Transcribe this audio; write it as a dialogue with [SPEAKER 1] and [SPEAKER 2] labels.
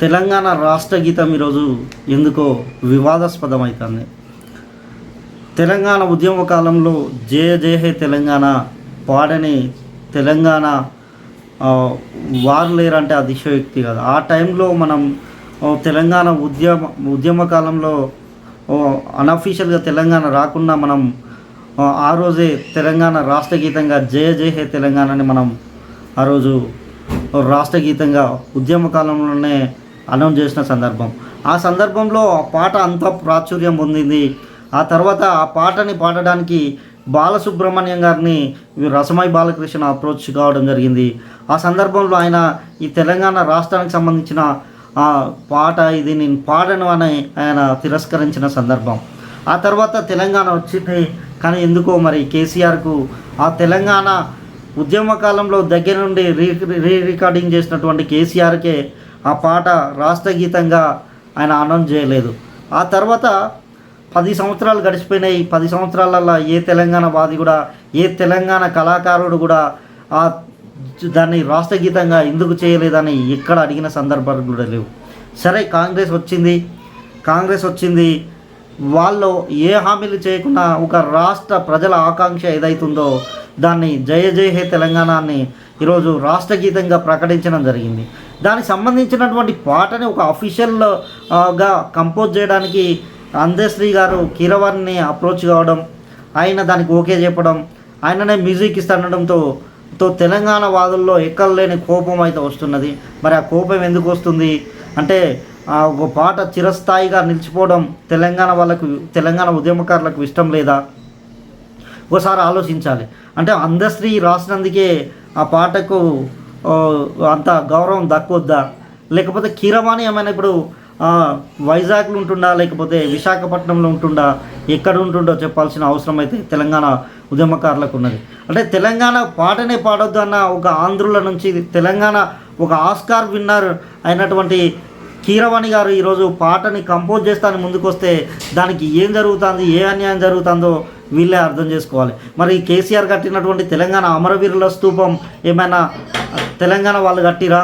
[SPEAKER 1] తెలంగాణ రాష్ట్ర గీతం ఈరోజు ఎందుకో వివాదాస్పదం అవుతుంది తెలంగాణ ఉద్యమ కాలంలో జయ జయ హే తెలంగాణ పాడని తెలంగాణ వారు లేరంటే అతిశయోక్తి కాదు. ఆ టైంలో మనం తెలంగాణ ఉద్యమ ఉద్యమ కాలంలో అన్అఫీషియల్గా తెలంగాణ రాకుండా మనం ఆ, రోజే తెలంగాణ రాష్ట్ర గీతంగా జయ జయ హే తెలంగాణని మనం ఆ రోజు రాష్ట్ర గీతంగా ఉద్యమ కాలంలోనే అనౌన్స్ చేసిన సందర్భం ఆ సందర్భంలో ఆ పాట అంత ప్రాచుర్యం పొందింది ఆ తర్వాత ఆ పాటని పాడడానికి బాలసుబ్రహ్మణ్యం గారిని రసమై బాలకృష్ణ అప్రోచ్ కావడం జరిగింది ఆ సందర్భంలో ఆయన ఈ తెలంగాణ రాష్ట్రానికి సంబంధించిన ఆ పాట ఇది నేను పాడను అని ఆయన తిరస్కరించిన సందర్భం ఆ తర్వాత తెలంగాణ వచ్చింది కానీ ఎందుకో మరి కేసీఆర్కు ఆ తెలంగాణ ఉద్యమ కాలంలో దగ్గర నుండి రీ రీ రికార్డింగ్ చేసినటువంటి కేసీఆర్కే ఆ పాట రాష్ట్ర గీతంగా ఆయన అనౌన్స్ చేయలేదు. ఆ తర్వాత పది సంవత్సరాలు గడిచిపోయినాయి. పది సంవత్సరాలలో ఏ తెలంగాణ వాది కూడా ఏ తెలంగాణ కళాకారుడు కూడా ఆ దాన్ని రాష్ట్ర గీతంగా ఎందుకు చేయలేదని ఎక్కడ అడిగిన సందర్భాలు కూడా లేవు. సరే కాంగ్రెస్ వచ్చింది. కాంగ్రెస్ వచ్చింది. వాళ్ళు ఏ హామీలు చేయకుండా ఒక రాష్ట్ర ప్రజల ఆకాంక్ష ఏదైతుందో దాన్ని జయ జయ హే తెలంగాణ అని ఈరోజు రాష్ట్ర గీతంగా ప్రకటించడం జరిగింది. దానికి సంబంధించినటువంటి పాటని ఒక అఫీషియల్గా కంపోజ్ చేయడానికి అందశ్రీ గారు కీరవాణిని అప్రోచ్ కావడం ఆయన దానికి ఓకే చెప్పడం ఆయననే మ్యూజిక్ ఇస్తుండడంతో తో తెలంగాణ వాదుల్లో ఎక్కడలేని కోపం అయితే వస్తున్నది. మరి ఆ కోపం ఎందుకు వస్తుంది? అంటే ఆ ఒక పాట చిరస్థాయిగా నిలిచిపోవడం తెలంగాణ వాళ్ళకు తెలంగాణ ఉద్యమకారులకు ఇష్టం లేదా? ఒకసారి ఆలోచించాలి. అంటే అందశ్రీ రాసినందుకే ఆ పాటకు అంత గౌరవం దక్కొద్దా? లేకపోతే కీరవాణి ఏమైనా ఇప్పుడు వైజాగ్లో ఉంటుండా? లేకపోతే విశాఖపట్నంలో ఉంటుండా? ఎక్కడ ఉంటుండో చెప్పాల్సిన అవసరం అయితే తెలంగాణ ఉద్యమకారులకు ఉన్నది. అంటే తెలంగాణ పాటనే పాడొద్దు అన్న ఒక ఆంధ్రుల నుంచి తెలంగాణ ఒక ఆస్కార్ విన్నర్ అయినటువంటి కీరవాణి గారు ఈరోజు పాటని కంపోజ్ చేస్తాను ముందుకొస్తే దానికి ఏం జరుగుతుంది ఏ అన్యాయం జరుగుతుందో వీళ్ళే అర్థం చేసుకోవాలి. మరి కేసీఆర్ కట్టినటువంటి తెలంగాణ అమరవీరుల స్తూపం ఏమైనా తెలంగాణ వాళ్ళు కట్టిరా?